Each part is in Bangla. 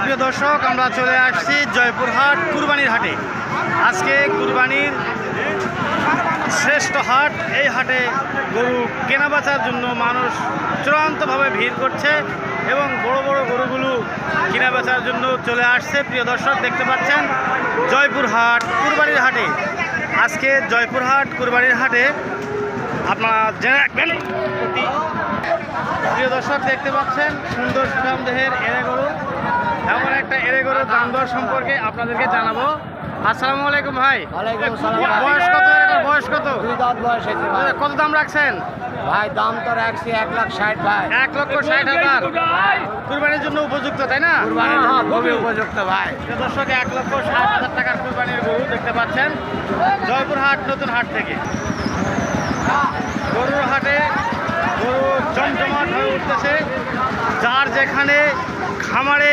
সুপ্রিয় দর্শক, আমরা চলে আসছি জয়পুরহাট কুরবানির হাটে। আজকে কুরবানির শ্রেষ্ঠ হাট, এই হাটে গরু কেনা বেচার জন্য মানুষ চূড়ান্তভাবে ভিড় করছে এবং বড় বড় গরুগুলো কেনা বেচার জন্য চলে আসছে। প্রিয় দর্শক, দেখতে পাচ্ছেন জয়পুরহাট কুরবানির হাটে। আজকে জয়পুরহাট কুরবানির হাটে আপনারা জেনে রাখবেন প্রিয় দর্শক দেখতে পাচ্ছেন সুন্দর সুঠাম দেহের এরে গরু। এমন একটা এরে গরুর দাম দর সম্পর্কে আপনাদেরকে জানাব। আসসালামু আলাইকুম ভাই। বয়স কত এটার বয়স কত? বয়স হয়েছে কত দাম রাখছেন? ভাই দাম তো রাখছি এক লাখ ষাট ভাই। এক লক্ষ ষাট হাজার। কুরবানির জন্য উপযুক্ত তাই না? কুরবানির খুবই উপযুক্ত ভাই। দর্শক এক লক্ষ ষাট হাজার টাকার কুরবানির গরু দেখতে পাচ্ছেন। জয়পুরহাট নতুন হাট থেকে। গরুর হাটে জমজমাট হয়ে উঠতেছে। যার যেখানে খামারে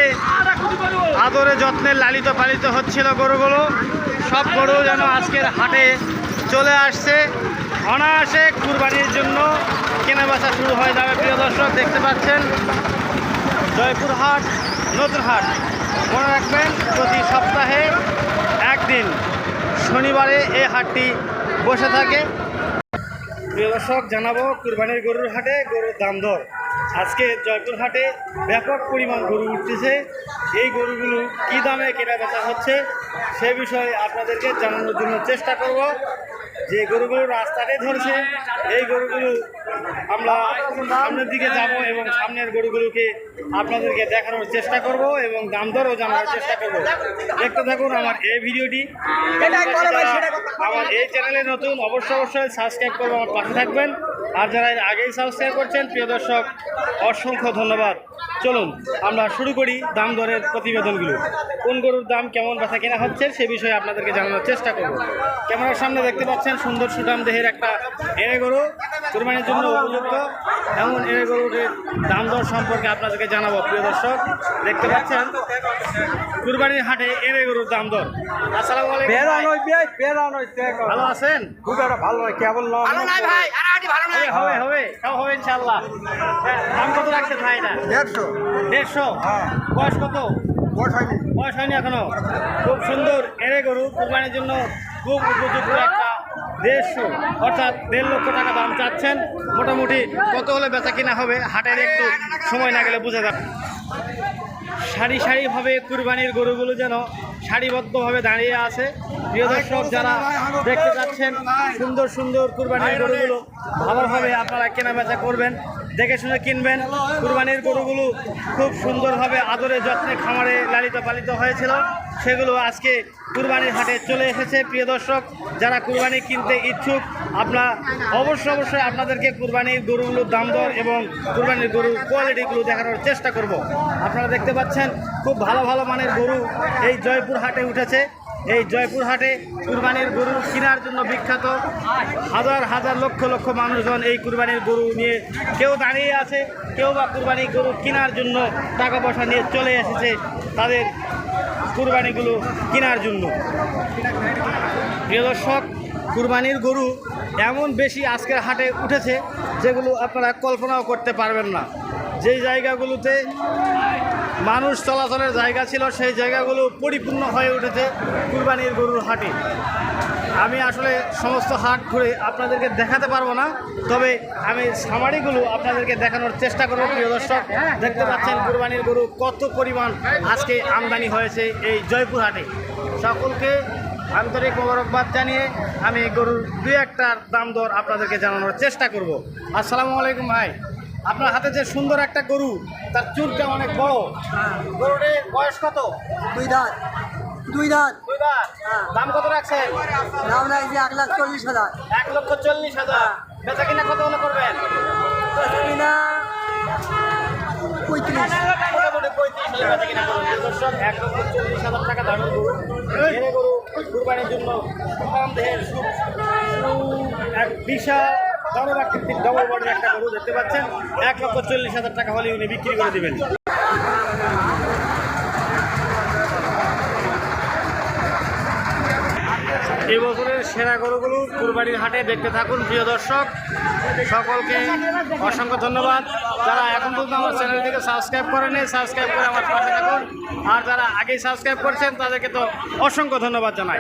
আদরে যত্নে লালিত পালিত হচ্ছিল গরুগুলো, সব গরু যেন আজকের হাটে চলে আসছে। অনায়াসে কুরবানির জন্য কেনাবেচা শুরু হয়ে যাবে, প্রিয় দর্শক, দেখতে পাচ্ছেন। জয়পুর হাট নতুন হাট মনে রাখবেন, প্রতি সপ্তাহে একদিন শনিবারে এই হাটটি বসে থাকে। প্রিয় দর্শক, জানাব কুরবানির গরুর হাটে গরুর দাম দর। আজকে জয়পুর হাটে ব্যাপক পরিমাণ গরু উঠতেছে। এই গরুগুলো কী দামে কেনা বেচা হচ্ছে সে বিষয়ে আপনাদেরকে জানানোর জন্য চেষ্টা করব। যে গরুগুলো রাস্তাতে ধরছে এই গরুগুলো আমরা সামনের দিকে যাব এবং সামনের গরুগুলোকে আপনাদেরকে দেখানোর চেষ্টা করব এবং দাম দরও জানানোর চেষ্টা করব। দেখতে থাকুন আমার এই ভিডিওটি। আমার এই চ্যানেলে নতুন অবশ্যই অবশ্যই সাবস্ক্রাইব করব আমার পাশে থাকবেন। আর যারা আগেই সাবস্ক্রাইব করছেন প্রিয় দর্শক অসংখ্য ধন্যবাদ। চলুন আমরা শুরু করি দাম দরের প্রতিবেদনগুলো। কোন গরুর দাম কেমন বেচা কেনা হচ্ছে সে বিষয়ে আপনাদেরকে জানানোর চেষ্টা করব। ক্যামেরার সামনে দেখতে পাচ্ছেন সুন্দর সুদাম দেহের একটা এড়ে গরু কোরবানির জন্য উপযুক্ত। এমন এড়ে গরুর দাম দর সম্পর্কে আপনাদেরকে জানাব প্রিয় দর্শক। দেখতে পাচ্ছেন কুরবানির হাটে এড়ে গরুর দাম দর। আসসালামু আলাইকুম ভাই। ভালো হবে, হবে হবে। সব হবে ইনশাল্লাহ দাম কত রাখছেন ভাই এটা? দেড়শো। দেড়শো? বয়স কত? বয়স হয়নি। এখনও? খুব সুন্দর এড়ে গরু কুরবানির জন্য খুব উপযুক্ত একটা দেড়শো। অর্থাৎ দেড় লক্ষ টাকা দাম চাচ্ছেন। মোটামুটি কত হলে বেচা কিনা হবে? হাটের একটু সময় না গেলে বুঝে যাবে। সারি সারিভাবে কুরবানির গরুগুলো যেন সারিবদ্ধভাবে দাঁড়িয়ে আছে। প্রিয় দর্শক যারা দেখতে যাচ্ছেন সুন্দর সুন্দর কুরবানির গরুগুলো ভালোভাবে আপনারা কেনাবেচা করবেন। দেখে শুনে কিনবেন। কুরবানির গরুগুলো খুব সুন্দরভাবে আদরে যত্নে খামারে লালিত পালিত হয়েছিল। সেগুলো আজকে কুরবানির হাটে চলে এসেছে। প্রিয় দর্শক, যারা কুরবানি কিনতে ইচ্ছুক, আপনার অবশ্যই অবশ্যই আপনাদেরকে কুরবানির গরুগুলোর দাম দর এবং কুরবানির গরুর কোয়ালিটিগুলো দেখানোর চেষ্টা করব। আপনারা দেখতে পাচ্ছেন, খুব ভালো ভালো মানের গরু এই জয়পুর হাটে উঠেছে। এই জয়পুর হাটে কুরবানির গরু কেনার জন্য বিখ্যাত। হাজার হাজার লক্ষ লক্ষ মানুষজন এই কুরবানির গরু নিয়ে কেউ দাঁড়িয়ে আছে, কেউ বা কুরবানির গরু কেনার জন্য টাকা পয়সা নিয়ে চলে এসেছে তাদের কুরবানিগুলো কেনার জন্য। প্রিয় দর্শক, কুরবানির গরু এমন বেশি আজকের হাটে উঠেছে যেগুলো আপনারা কল্পনাও করতে পারবেন না। যেই জায়গাগুলোতে মানুষ চলাচলের জায়গা ছিল, সেই জায়গাগুলো পরিপূর্ণ হয়ে উঠেছে কুরবানির গরুর হাটে। আমি আসলে সমস্ত হাট ঘুরে আপনাদেরকে দেখাতে পারব না, তবে আমি সামারিগুলো আপনাদেরকে দেখানোর চেষ্টা করব, প্রিয় দর্শক। দেখতে পাচ্ছেন কুরবানির গরু কত পরিমাণ আজকে আমদানি হয়েছে এই জয়পুর হাটে। সকলকে আন্তরিক মোবারকবাদ জানিয়ে আমি গরুর দুই একটার দাম দর আপনাদেরকে জানানোর চেষ্টা করব। আসসালামু আলাইকুম ভাই। আপনার হাতে যে সুন্দর একটা গরু তার চুলটা অনেক বড়। গরুটির বয়স কত? দুই দাঁত। দুই দাঁত। দুই দাঁত। দাম কত রাখছেন? দাম রাখছি এক লাখ চল্লিশ হাজার। এক লক্ষ চল্লিশ হাজার। বেচা কিনা কত হলে করবেন? কিনা পঁয়ত্রিশ। মোটামুটি পঁয়ত্রিশ হলে বেচা কিনা করবেন। দর্শক এক লক্ষ চল্লিশ হাজার টাকা দামের গরু। এনে গরু কুরবানির জন্য দেহের এক বিশাল দেখতে পাচ্ছেন। এক লক্ষ চল্লিশ হাজার টাকা হলে উনি বিক্রি করে দেবেন। এই বছরের সেরা গরুগুলো কুরবানির হাটে দেখতে থাকুন, প্রিয় দর্শক। সকলকে অসংখ্য ধন্যবাদ। যারা এখন পর্যন্ত আমার চ্যানেলটিকে সাবস্ক্রাইব করেনি সাবস্ক্রাইব করে আমার পাশে থাকুন। আর যারা আগেই সাবস্ক্রাইব করছেন, তাদেরকে তো অসংখ্য ধন্যবাদ জানাই।